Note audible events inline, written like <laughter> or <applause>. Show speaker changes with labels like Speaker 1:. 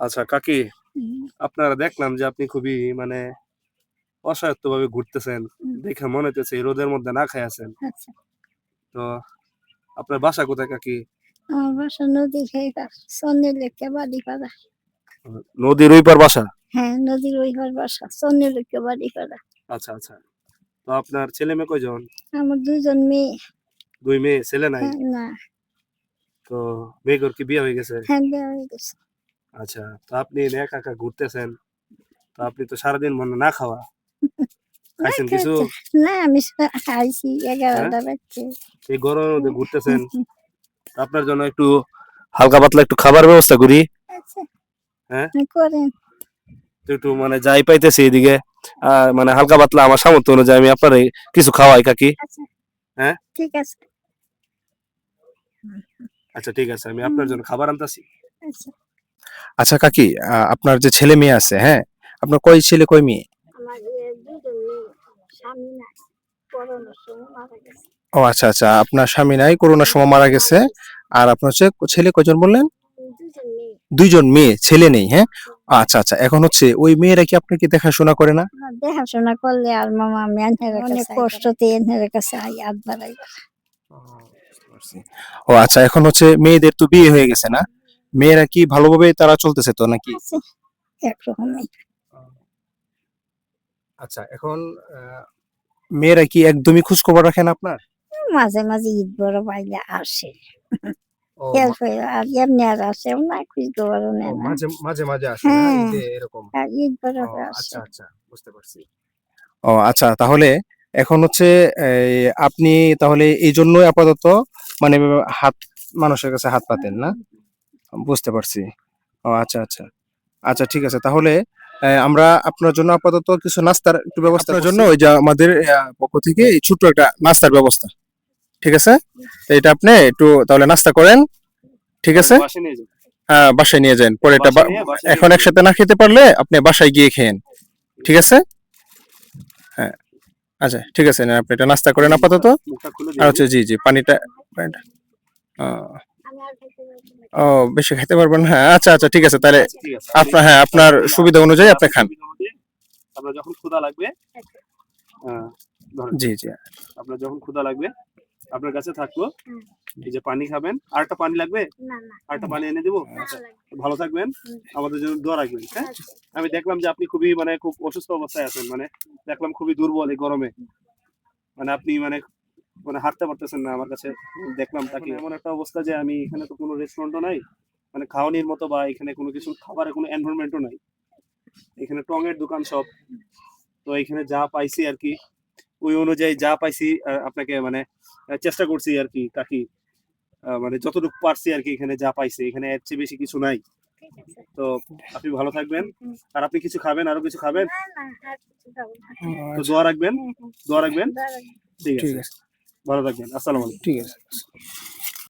Speaker 1: আচ্ছা কাকি আপনারা দেখলাম যে আপনি খুবই মানে অসহায়ত্ব ভাবে ঘুরতেছেন দেখে মনে হচ্ছে রোদের মধ্যে না খাই আছেন।
Speaker 2: আচ্ছা।
Speaker 1: তো আপনার বাসা কোথায় কাকি?
Speaker 2: আমার বাসা নদী খেয়ে সন্ধ্যে লেখকে বাড়ি করা
Speaker 1: নদীর ওই পার বাসা?
Speaker 2: হ্যাঁ নদীর ওই ঘর বাসা সন্ধ্যে লেখকে বাড়ি করা
Speaker 1: আচ্ছা আচ্ছা। তো আপনার ছেলে মেয়ে কয়জন?
Speaker 2: আমার দুজন মেয়ে।
Speaker 1: দুই মেয়ে ছেলে নাই?
Speaker 2: হ্যাঁ, না।
Speaker 1: তো মেয়েগুর কি বিয়ে হয়ে গেছে?
Speaker 2: হ্যাঁ বিয়ে হয়ে গেছে।
Speaker 1: আচ্ছা তো আপনি একা একা ঘুরতেছেন তো আপনি তো সারাদিন মনে না খাওয়া। <laughs> খাইছেন কিছু?
Speaker 2: না আমি খাইছি এগারোটা বাজছে।
Speaker 1: এই গরমের মধ্যে ঘুরতেছেন। <laughs> আপনার জন্য একটু হালকা পাতলা একটু খাবার ব্যবস্থা করি।
Speaker 2: আচ্ছা।
Speaker 1: হ্যাঁ?
Speaker 2: করেন।
Speaker 1: তো একটু মানে যাই পাইতেছি এদিকে মানে হালকা পাতলা আমার সামর্থ্য অনুযায়ী আমি আপনার কিছু খাওয়াই কাকি।
Speaker 2: আচ্ছা।
Speaker 1: হ্যাঁ?
Speaker 2: ঠিক আছে।
Speaker 1: আচ্ছা ঠিক আছে। আমি আপনার জন্য খাবার আনতাছি।
Speaker 2: আচ্ছা।
Speaker 3: আচ্ছা কাকি আপনার যে ছেলে মেয়ে আছে হ্যাঁ? আপনার কয় ছেলে কয় মেয়ে?
Speaker 2: আমার এ দুজন মেয়ে স্বামী না করোনার সময় মারা গেছে।
Speaker 3: ও আচ্ছা আচ্ছা আপনার স্বামী নাই করোনার সময় মারা গেছে। আর আপনার হচ্ছে ছেলে কয়জন বললেন? দুইজন মেয়ে। ছেলে নেই হ্যাঁ? আচ্ছা আচ্ছা এখন হচ্ছে ওই মেয়েরা কি আপনাকে দেখাশোনা করে না?
Speaker 2: দেখাশোনা করলে আর মামা আমি অনেক কষ্টতে এনের কাছে বাড়াই
Speaker 3: ও আচ্ছা এখন হচ্ছে মেয়েদের তো বিয়ে হয়ে গেছে না? মেয়েরা কি ভালোভাবে তারা চলতেছে তো নাকি?
Speaker 2: একরকমই
Speaker 3: আচ্ছা এখন মেয়েরা কি একদমই খোঁজ খবর রাখেন আপনার?
Speaker 2: মাঝে মাঝে ঈদ বড় পাইলে আসে।
Speaker 3: ও,
Speaker 2: আর এমনি আর আসে না খুঁজ খবর
Speaker 3: ও,
Speaker 2: নেয় না।
Speaker 3: মাঝে মাঝে মাঝে আসে
Speaker 2: হ্যাঁ।
Speaker 3: ঈদে এরকম?
Speaker 2: ঈদ বড়
Speaker 3: আচ্ছা আচ্ছা বুঝতে পারছি। ও আচ্ছা তাহলে এখন হচ্ছে আপনি তাহলে এই জন্যই আপাতত মানে হাত মানুষের কাছে হাত পাতেন না? বুঝতে পারছি। ও আচ্ছা আচ্ছা। আচ্ছা ঠিক আছে। তাহলে আহ, আমরা আপনার জন্য আপাতত কিছু নাস্তার একটু ব্যবস্থা জন্য ওই যে আমাদের পক্ষ থেকে এই ছোট্ট একটা নাস্তার ব্যবস্থা। ঠিক আছে? এটা আপনি একটু তাহলে নাস্তা করেন। ঠিক আছে। হ্যাঁ বাসায় নিয়ে যান। পরে এটা এখন একসাথে না খেতে পারলে আপনি বাসায় গিয়ে খেয়েন। ঠিক আছে? হ্যাঁ। আচ্ছা ঠিক আছে। আপনি এটা নাস্তা করেন আপাতত। আর হচ্ছে জি জি পানিটা পানিটা- ও বেশি খেতে পারবেন হ্যাঁ আচ্ছা আচ্ছা ঠিক আছে তাহলে
Speaker 1: আচ্ছা,
Speaker 3: আপনার হ্যাঁ আপনার সুবিধা অনুযায়ী আপনি খান।
Speaker 1: আপনার যখন ক্ষুধা লাগবে হ্যাঁ,
Speaker 3: জি জি।
Speaker 1: আপনার যখন ক্ষুধা লাগবে আপনার কাছে থাকল এই যে পানি খাবেন আর একটা পানি লাগবে?
Speaker 2: না না।
Speaker 1: আর একটা পানি এনে দেবো? আচ্ছা ভালো থাকবেন আমাদের জন্য দোয়া রাখবেন হ্যাঁ?
Speaker 2: আচ্ছা।
Speaker 1: আমি দেখলাম যে আপনি খুবই মানে খুব অসুস্থ অবস্থায় আছেন মানে দেখলাম খুবই দুর্বল এই গরমে। মানে আপনি মানে মানে হাঁটতে পারতেছেন না আমার কাছে দেখলাম তাকে। এমন একটা অবস্থা যে আমি এখানে তো কোনো রেস্টুরেন্টও নাই মানে খাওয়ানির মতো বা এখানে কোনো কিছু খাবারের কোনো এনভায়রনমেন্টও নাই। এখানে টঙের দোকান সব। তো এখানে যা পাইছি আর কি ওই অনুযায়ী যা পাইছি আপনাকে মানে চেষ্টা করছি আর কি কাকি আহ, মানে যতটুকু পারছি আর কি এখানে যা পাইছি এখানে এর চেয়ে বেশি কিছু নাই। তো আপনি ভালো থাকবেন। আর আপনি কিছু খাবেন আরও কিছু খাবেন?
Speaker 2: না না আর কিছু খাব না।
Speaker 1: তো দোয়া রাখবেন। দোয়া রাখবেন। ঠিক
Speaker 3: ঠিক
Speaker 1: আছে।
Speaker 3: আছে।
Speaker 1: ভালো থাকবেন আসসালাম
Speaker 3: ঠিক আছে।